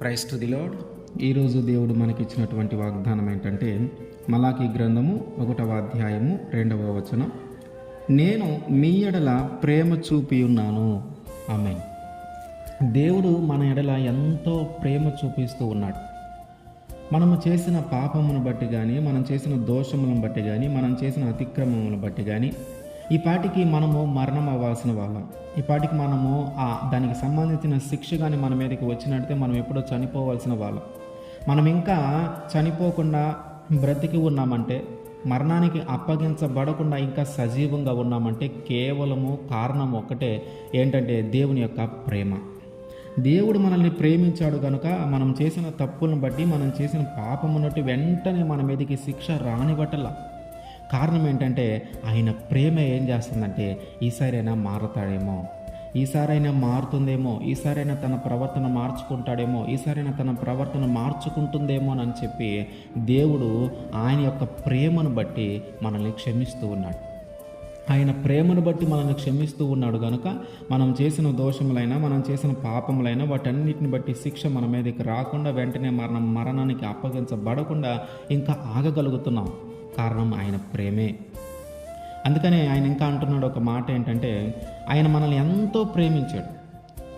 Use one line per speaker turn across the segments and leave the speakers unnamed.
Price to the lord. ఈరోజు దేవుడు మనకిచ్చినటువంటి వాగ్దానం ఏంటంటే మలాకి గ్రంథము ఒకటవ అధ్యాయము రెండవ వచనం. నేను మీ ఎడల ప్రేమ చూపి ఉన్నాను. ఆమె దేవుడు మన ఎడల ఎంతో ప్రేమ చూపిస్తూ ఉన్నాడు. మనము చేసిన పాపమును బట్టి కానీ మనం చేసిన దోషములను బట్టి కానీ మనం చేసిన అతిక్రమములను బట్టి కానీ ఈ పాటికి మనము మరణం అవ్వాల్సిన వాళ్ళం. ఈ పాటికి మనము ఆ దానికి సంబంధించిన శిక్ష కానీ మన మీదకి వచ్చినట్టే మనం ఎప్పుడో చనిపోవాల్సిన వాళ్ళం. మనం ఇంకా చనిపోకుండా బ్రతికి ఉన్నామంటే మరణానికి అప్పగించబడకుండా ఇంకా సజీవంగా ఉన్నామంటే కేవలము కారణం ఒకటే ఏంటంటే దేవుని యొక్క ప్రేమ. దేవుడు మనల్ని ప్రేమించాడు కనుక మనం చేసిన తప్పులను బట్టి మనం చేసిన పాపమున్నట్టు వెంటనే మన మీదకి శిక్ష రానివ్వటల్లా కారణం ఏంటంటే ఆయన ప్రేమ ఏం చేస్తుందంటే ఈసారైనా మారతాడేమో. ఈసారైనా మారుతుందేమో ఈసారైనా తన ప్రవర్తన మార్చుకుంటాడేమో ఈసారైనా తన ప్రవర్తన మార్చుకుంటుందేమో అని చెప్పి దేవుడు ఆయన యొక్క ప్రేమను బట్టి మనల్ని క్షమిస్తూ ఉన్నాడు. ఆయన ప్రేమను బట్టి మనల్ని క్షమిస్తూ ఉన్నాడు కనుక మనం చేసిన దోషములైనా మనం చేసిన పాపములైనా వాటన్నిటిని బట్టి శిక్ష మన మీదకి రాకుండా వెంటనే మరణం మరణానికి అప్పగించబడకుండా ఇంకా ఆగగలుగుతున్నాం. కారణం ఆయన ప్రేమే. అందుకనే ఆయన ఇంకా అంటున్నాడు ఒక మాట ఏంటంటే ఆయన మనల్ని ఎంతో ప్రేమించాడు.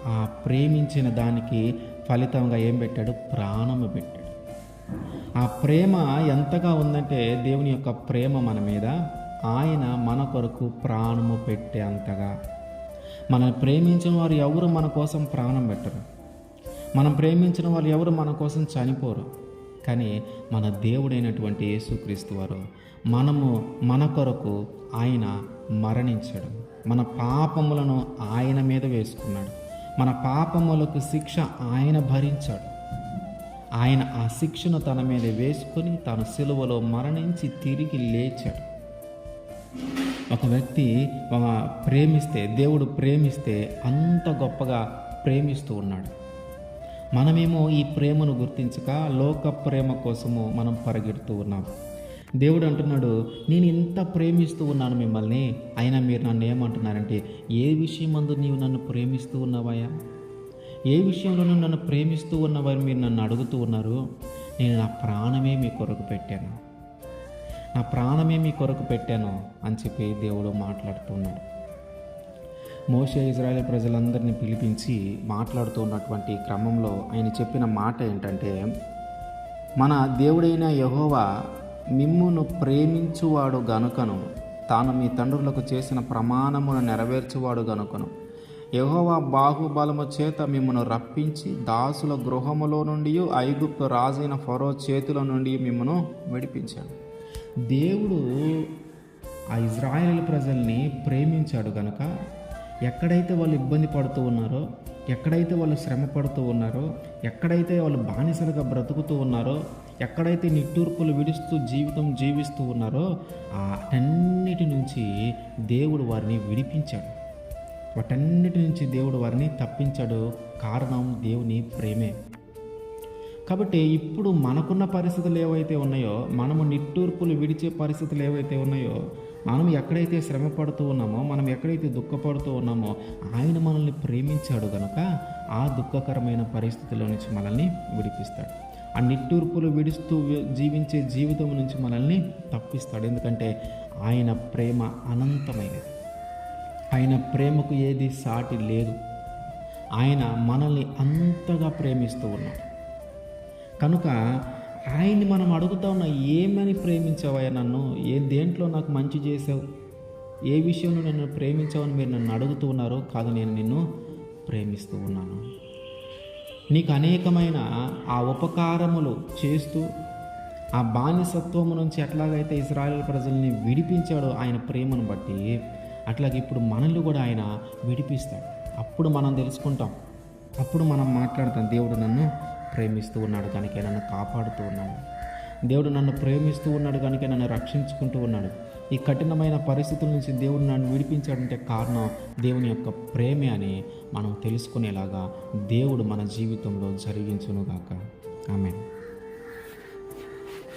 ఆ ప్రేమించిన దానికి ఫలితంగా ఏం పెట్టాడు? ప్రాణము పెట్టాడు. ఆ ప్రేమ ఎంతగా ఉందంటే దేవుని యొక్క ప్రేమ మన మీద ఆయన మన కొరకు ప్రాణము పెట్టే అంతగా. మనల్ని ప్రేమించిన వారు ఎవరు మన కోసం ప్రాణం పెట్టరు. మనం ప్రేమించిన వాళ్ళు ఎవరు మన కోసం చనిపోరు. కానీ మన దేవుడైనటువంటి యేసుక్రీస్తు వారు మనము మన కొరకు ఆయన మరణించాడు. మన పాపములను ఆయన మీద వేసుకున్నాడు. మన పాపములకు శిక్ష ఆయన భరించాడు. ఆయన ఆ శిక్షను తన మీద వేసుకొని తన సిలువలో మరణించి తిరిగి లేచాడు. ఒక వ్యక్తి ప్రేమిస్తే దేవుడు ప్రేమిస్తే అంత గొప్పగా ప్రేమిస్తూ ఉన్నాడు. మనమేమో ఈ ప్రేమను గుర్తించక లోక ప్రేమ కోసము మనం పరిగెడుతూ ఉన్నాం. దేవుడు అంటున్నాడు నేను ఇంత ప్రేమిస్తూ ఉన్నాను మిమ్మల్ని. అయినా మీరు నన్ను ఏమంటున్నారంటే ఏ విషయం అందు నీవు నన్ను ప్రేమిస్తూ ఉన్నావయ్యా? ఏ విషయంలోనూ నన్ను ప్రేమిస్తూ ఉన్నవారు మీరు నన్ను అడుగుతూ ఉన్నారు? నేను నా ప్రాణమే మీ కొరకు పెట్టాను. నా ప్రాణమే మీ కొరకు పెట్టాను అని చెప్పి దేవుడు మాట్లాడుతున్నాడు మోషే ఇజ్రాయెల్ ప్రజలందరినీ పిలిపించి మాట్లాడుతూ ఉన్నటువంటి క్రమంలో ఆయన చెప్పిన మాట ఏంటంటే మన దేవుడైన యహోవా మిమ్మును ప్రేమించువాడు గనుకను తాను మీ తండ్రులకు చేసిన ప్రమాణమును నెరవేర్చువాడు గనుకను. యహోవా బాహుబలము చేత మిమ్మను రప్పించి దాసుల గృహములో నుండి ఐగుప్తు రాజైన ఫరో చేతుల నుండి మిమ్మను విడిపించాడు. దేవుడు ఆ ఇజ్రాయేల్ ప్రజల్ని ప్రేమించాడు గనక ఎక్కడైతే వాళ్ళు ఇబ్బంది పడుతూ ఉన్నారో ఎక్కడైతే వాళ్ళు శ్రమ పడుతూ ఉన్నారో ఎక్కడైతే వాళ్ళు బానిసలుగా బ్రతుకుతూ ఉన్నారో ఎక్కడైతే నిట్టూర్పులు విడుస్తూ జీవితం జీవిస్తూ ఉన్నారో వాటన్నిటి నుంచి దేవుడు వారిని విడిపించాడు. వాటన్నిటి నుంచి దేవుడు వారిని తప్పించాడు. కారణం దేవుని ప్రేమే. కాబట్టి ఇప్పుడు మనకున్న పరిస్థితులు ఏవైతే ఉన్నాయో మనము నిట్టూర్పులు విడిచే పరిస్థితులు ఏవైతే ఉన్నాయో మనం ఎక్కడైతే శ్రమ పడుతూ ఉన్నామో మనం ఎక్కడైతే దుఃఖపడుతూ ఉన్నామో ఆయన మనల్ని ప్రేమించాడు కనుక ఆ దుఃఖకరమైన పరిస్థితుల నుంచి మనల్ని విడిపిస్తాడు. ఆ నిట్టూర్పులు విడుస్తూ జీవించే జీవితం నుంచి మనల్ని తప్పిస్తాడు. ఎందుకంటే ఆయన ప్రేమ అనంతమైనది. ఆయన ప్రేమకు ఏది సాటి లేదు. ఆయన మనల్ని అంతగా ప్రేమిస్తూ ఉన్నాడు. కనుక ఆయన్ని మనం అడుగుతా ఉన్నా ఏమని ప్రేమించావయ్యా నన్ను? ఏ దేంట్లో నాకు మంచి చేసావు? ఏ విషయంలో నన్ను ప్రేమించావని మీరు నన్ను అడుగుతూ ఉన్నారో కాదు నేను నిన్ను ప్రేమిస్తూ ఉన్నాను. నీకు అనేకమైన ఆ ఉపకారములు చేస్తూ ఆ బానిసత్వము నుంచి ఎట్లాగైతే ఇస్రాయేల్ ప్రజల్ని విడిపించాడో ఆయన ప్రేమను బట్టి అట్లాగే ఇప్పుడు మనల్ని కూడా ఆయన విడిపిస్తాడు. అప్పుడు మనం తెలుసుకుంటాం అప్పుడు మనం మాట్లాడతాం దేవుడు నన్ను ప్రేమిస్తూ ఉన్నాడు కనుక నన్ను కాపాడుతూ ఉన్నాడు. దేవుడు నన్ను ప్రేమిస్తూ ఉన్నాడు కనుక నన్ను రక్షించుకుంటూ ఉన్నాడు. ఈ కఠినమైన పరిస్థితుల నుంచి దేవుడు నన్ను విడిపించాడంటే కారణం దేవుని యొక్క ప్రేమే అని మనం తెలుసుకునేలాగా దేవుడు మన జీవితంలో జరిగించునుగాక. ఆమె